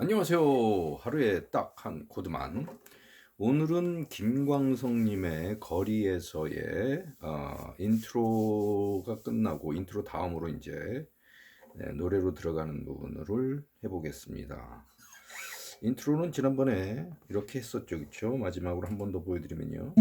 안녕하세요. 하루에 딱 한 코드만. 오늘은 김광석님의 거리에서의 어, 인트로가 끝나고 인트로 다음으로 이제 네, 노래로 들어가는 부분을 해보겠습니다. 인트로는 지난번에 이렇게 했었죠, 그렇죠? 마지막으로 한 번 더 보여드리면요.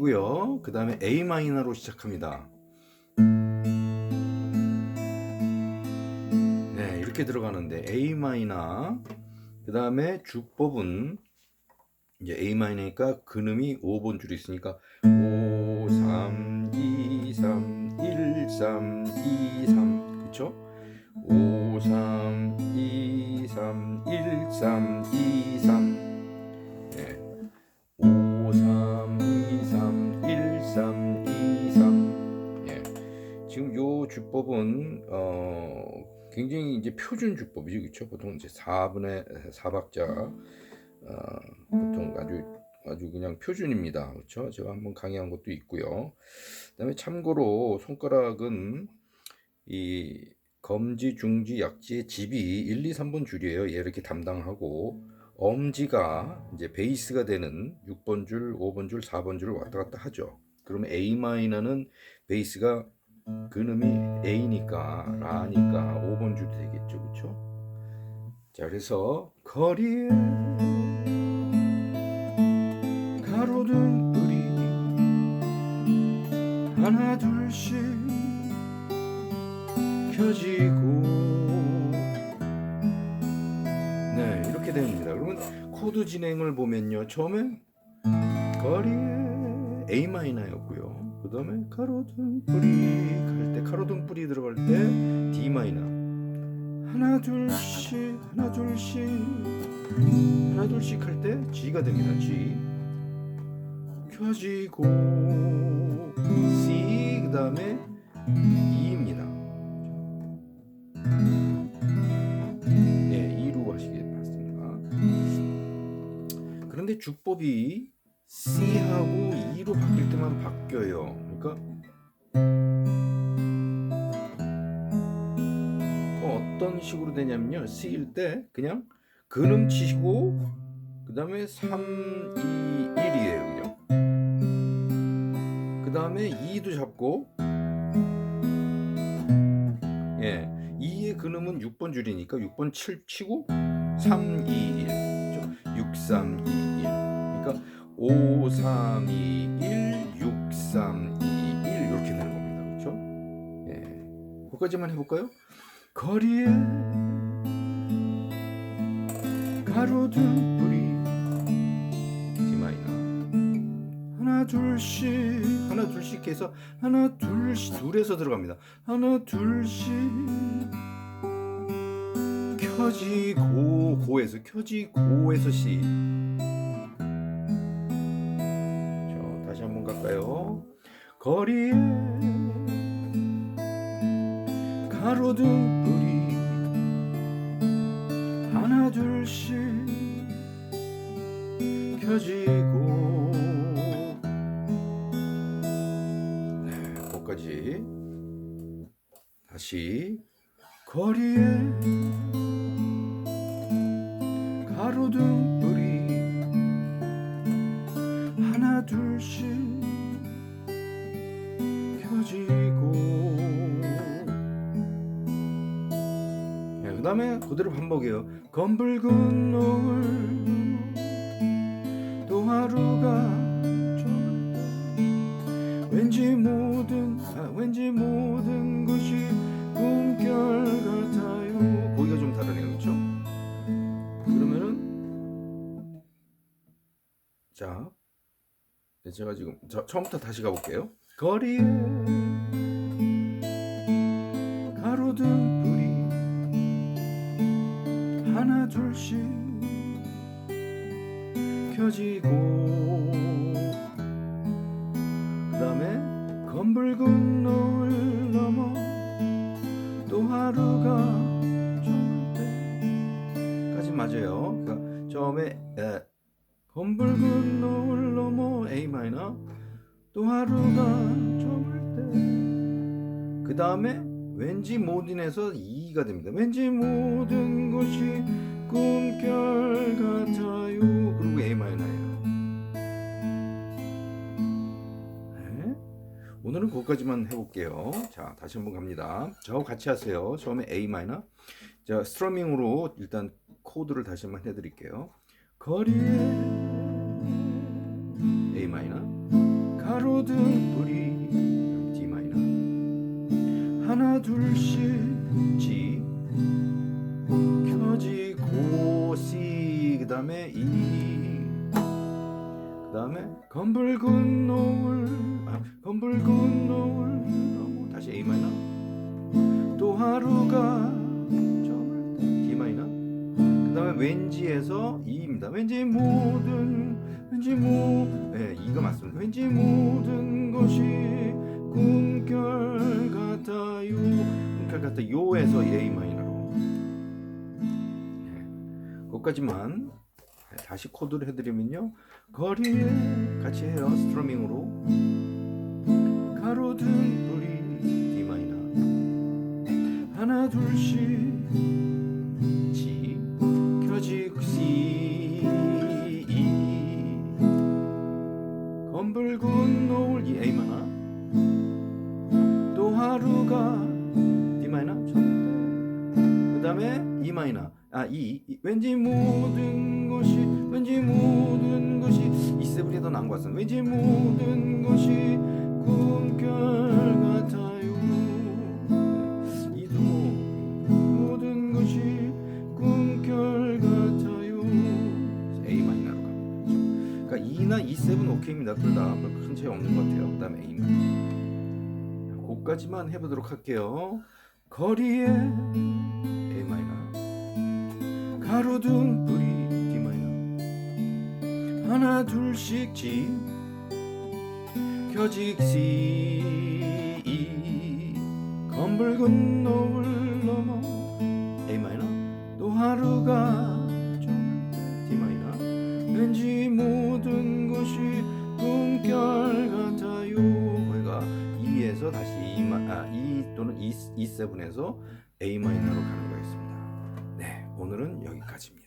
하시고요. 그 다음에 A 마이너로 시작합니다. 네, 이렇게 들어가는데 A 마이너. 그 다음에 주법은 이제 A 마이너니까 근음이 5번 줄이 있으니까 5 3 2 3 1 3 2 3 그쵸? 5 3 2 3 1 3 2 3 주법은 어 굉장히 이제 표준 주법이죠. 그렇죠? 보통 이제 4분의 4박자 어 보통 아주 아주 그냥 표준입니다. 그렇죠? 제가 한번 강의한 것도 있고요. 그다음에 참고로 손가락은 이 검지, 중지, 약지의 집이 1, 2, 3번 줄이에요. 얘 이렇게 담당하고 엄지가 이제 베이스가 되는 6번 줄, 5번 줄, 4번 줄을 왔다 갔다 하죠. 그러면 A 마이너는 베이스가 근음이 A니까 라니까 5번 줄이 되겠죠. 그렇죠? 자, 그래서 거리에 가로등 뿌리 하나 둘씩 켜지고 네 이렇게 됩니다 그러면 코드 진행을 보면요 처음에 거리에 A 마이너였고요 그 다음에 가로등 뿌리. 할때 가로등 뿌리 들어갈 때 D 마이너. 하나 둘씩 하나 둘씩 하나 둘씩 할 때 G가 됩니다 G. 켜지고 C 그 다음에 E입니다. 네, 2로 하시길 바랍니다. 그런데 주법이 C하고 E로 바뀔 때만 바뀌어요. 그러니까 어, 어떤 식으로 되냐면요. C일 때 그냥 근음 치시고 그 다음에 3, 2, 1이에요. 그냥. 그 다음에 2도 잡고 예. 2의 근음은 6번 줄이니까 6번 7 치고 3, 2, 1. 그죠? 6, 3, 2, 1. 그러니까 5, 3, 2, 1, 6, 3, 2, 1 이렇게 되는 겁니다. 그렇죠? 예. 거기까지만 해볼까요? 거리에 가로등 뿌리 D 마이너 하나 둘씩 하나 둘씩 해서 하나 둘씩 둘에서 들어갑니다. 하나 둘씩 켜지고 고에서 켜지고에서 C. 거리에 가로등 뿌리 하나 둘씩 켜지고. 네, 거기까지. 다시. 거리에 가로등 그 다음에 그대로 반복해요. 검붉은 노을 또 하루가 왠지 모든 아, 왠지 모든 것이 꿈결 같아요. 거기가 좀 다르네요. 그렇죠? 그러면은 자 네, 제가 지금 저, 처음부터 다시 가볼게요. 거리에 둘씩 켜지고 그 다음에 검붉은 노을 넘어 또 하루가 좋을 때까지 맞아요. 그러니까 처음에 에, 검붉은 노을 넘어 A 마이너 또 하루가 저물 때그 다음에 왠지 모든에서 2가 됩니다. 왠지 모든 것이 꿈결 같아요. 그리고 A 마이너예요. 네. 오늘은 거기까지만 해볼게요. 자, 다시 한번 갑니다. 저하고 같이 하세요. 처음에 A 마이너. 자, 스트러밍으로 일단 코드를 다시 한번 해드릴게요. 거리에 A 마이너, 가로등 불이 D 마이너, 하나 둘씩 G, 켜지 고 C, 그 다음에 E, 그 다음에 검붉은 노을, 아, 검붉은 노을, 너무 다시 A 마이너, 또 하루가 D 마이너. 그 다음에 왠지에서 2입니다. 왠지 모든 왠지 모 네, 2가 맞습니다. 왠지 모든 것이 꿈결 같아요. 꿈결 같아 요에서 A 마이너 네, 다시 코드를 해드리면요. 거리에 같이 해요. 스트러밍으로. 가로등 불이 D 마이너. 하나 둘씩 검붉은 노을 이 A 마나 또 하루가 D 마이너 그 다음에 E 마이너 아 E 이, 왠지 모든 것이 왠지 모든 것이 E 세븐이 더 나은 것 같습니다. 왠지 모든 것이 꿈결 같아요. 이도 모든 것이 꿈결 같아요. A 마이너로 갑니다 그러니까 E나 E7 오케이입니다. 둘다 큰 차이 없는 것 같아요. 그 다음에 A 마이너. 그까지만 해보도록 할게요. 거리에 가로등 불이 D 마이너 하나 둘씩 G 켜직 C E 검붉은 노을 넘어. A 마이너. 또 하루가 저물 때 D 마이너 왠지 모든 것이 꿈결 같아요. 거기가 E에서 다시 E, 마, 아, E 또는 E, E7에서 A 마이너로 가는 거였습니다. 네 오늘은 여기까지입니다